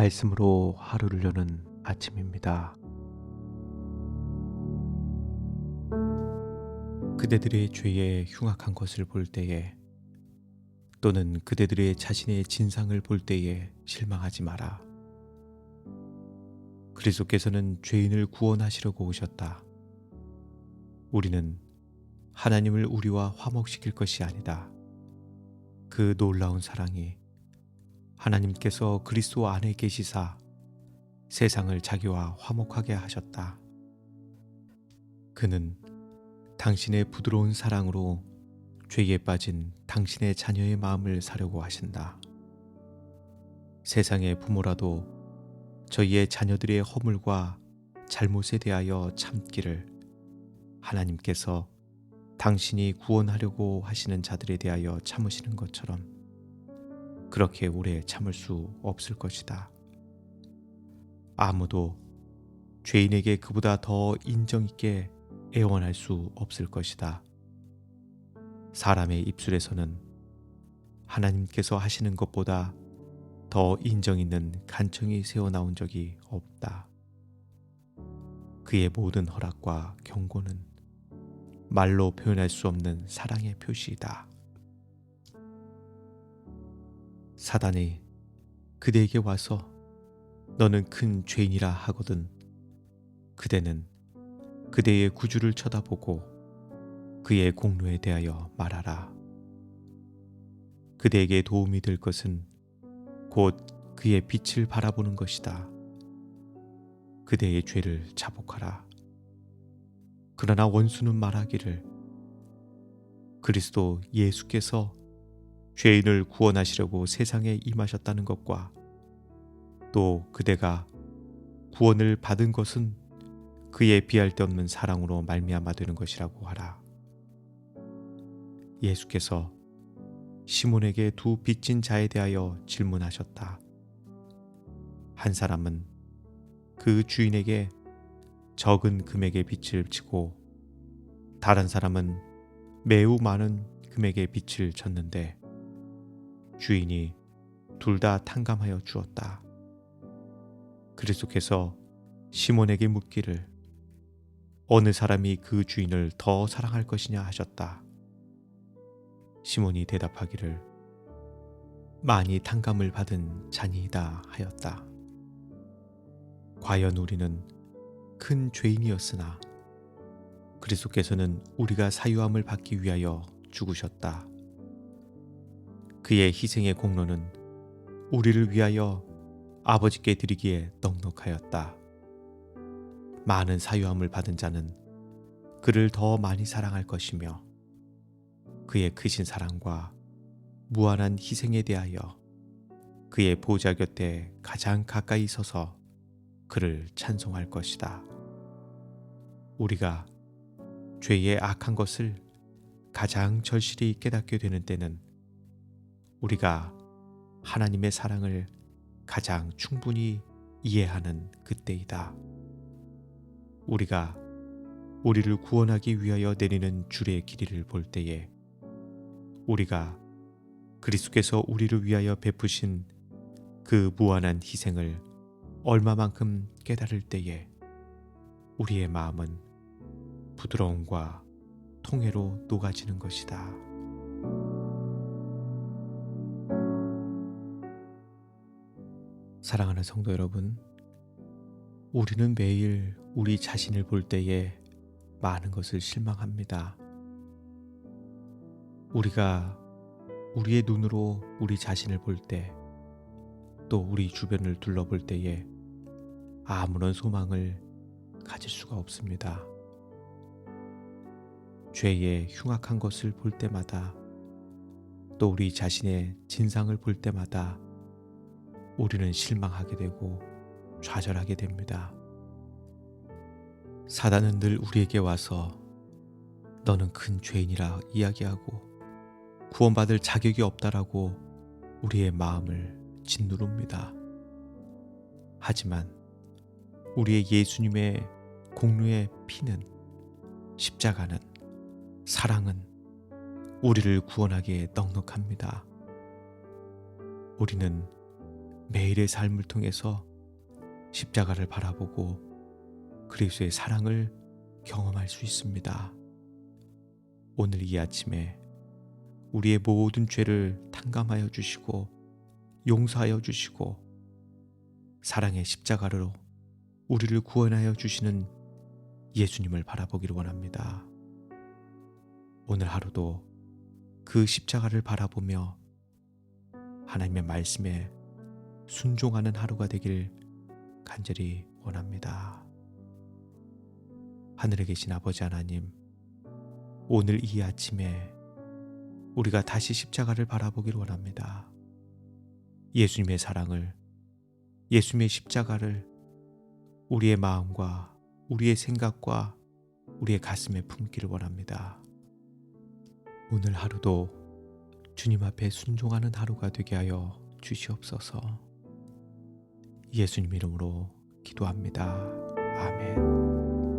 말씀으로 하루를 여는 아침입니다. 그대들의 죄에 흉악한 것을 볼 때에 또는 그대들의 자신의 진상을 볼 때에 실망하지 마라. 그리스도께서는 죄인을 구원하시려고 오셨다. 우리는 하나님을 우리와 화목시킬 것이 아니다. 그 놀라운 사랑이 하나님께서 그리스도 안에 계시사 세상을 자기와 화목하게 하셨다. 그는 당신의 부드러운 사랑으로 죄에 빠진 당신의 자녀의 마음을 사려고 하신다. 세상의 부모라도 저희의 자녀들의 허물과 잘못에 대하여 참기를 하나님께서 당신이 구원하려고 하시는 자들에 대하여 참으시는 것처럼 그렇게 오래 참을 수 없을 것이다. 아무도 죄인에게 그보다 더 인정 있게 애원할 수 없을 것이다. 사람의 입술에서는 하나님께서 하시는 것보다 더 인정 있는 간청이 새어 나온 적이 없다. 그의 모든 허락과 경고는 말로 표현할 수 없는 사랑의 표시이다. 사단이 그대에게 와서 너는 큰 죄인이라 하거든 그대는 그대의 구주를 쳐다보고 그의 공로에 대하여 말하라. 그대에게 도움이 될 것은 곧 그의 빛을 바라보는 것이다. 그대의 죄를 자복하라. 그러나 원수는 말하기를 그리스도 예수께서 죄인을 구원하시려고 세상에 임하셨다는 것과 또 그대가 구원을 받은 것은 그의 비할 데 없는 사랑으로 말미암아 되는 것이라고 하라. 예수께서 시몬에게 두 빚진 자에 대하여 질문하셨다. 한 사람은 그 주인에게 적은 금액의 빚을 지고 다른 사람은 매우 많은 금액의 빚을 졌는데 주인이 둘 다 탕감하여 주었다. 그리스도께서 시몬에게 묻기를 어느 사람이 그 주인을 더 사랑할 것이냐 하셨다. 시몬이 대답하기를 많이 탕감을 받은 자니이다 하였다. 과연 우리는 큰 죄인이었으나 그리스도께서는 우리가 사유함을 받기 위하여 죽으셨다. 그의 희생의 공로는 우리를 위하여 아버지께 드리기에 넉넉하였다. 많은 사유함을 받은 자는 그를 더 많이 사랑할 것이며 그의 크신 사랑과 무한한 희생에 대하여 그의 보좌 곁에 가장 가까이 서서 그를 찬송할 것이다. 우리가 죄의 악한 것을 가장 절실히 깨닫게 되는 때는 우리가 하나님의 사랑을 가장 충분히 이해하는 그때이다. 우리가 우리를 구원하기 위하여 내리는 줄의 길이를 볼 때에 우리가 그리스도께서 우리를 위하여 베푸신 그 무한한 희생을 얼마만큼 깨달을 때에 우리의 마음은 부드러움과 통해로 녹아지는 것이다. 사랑하는 성도 여러분, 우리는 매일 우리 자신을 볼 때에 많은 것을 실망합니다. 우리가 우리의 눈으로 우리 자신을 볼 때, 또 우리 주변을 둘러볼 때에 아무런 소망을 가질 수가 없습니다. 죄의 흉악한 것을 볼 때마다, 또 우리 자신의 진상을 볼 때마다 우리는 실망하게 되고 좌절하게 됩니다. 사단은 늘 우리에게 와서 너는 큰 죄인이라 이야기하고 구원받을 자격이 없다라고 우리의 마음을 짓누릅니다. 하지만 우리의 예수님의 공로의 피는 십자가는 사랑은 우리를 구원하기에 넉넉합니다. 우리는 매일의 삶을 통해서 십자가를 바라보고 그리스도의 사랑을 경험할 수 있습니다. 오늘 이 아침에 우리의 모든 죄를 탕감하여 주시고 용서하여 주시고 사랑의 십자가로 우리를 구원하여 주시는 예수님을 바라보기를 원합니다. 오늘 하루도 그 십자가를 바라보며 하나님의 말씀에 순종하는 하루가 되길 간절히 원합니다. 하늘에 계신 아버지 하나님, 오늘 이 아침에 우리가 다시 십자가를 바라보길 원합니다. 예수님의 사랑을, 예수님의 십자가를 우리의 마음과 우리의 생각과 우리의 가슴에 품기를 원합니다. 오늘 하루도 주님 앞에 순종하는 하루가 되게 하여 주시옵소서. 예수님 이름으로 기도합니다. 아멘.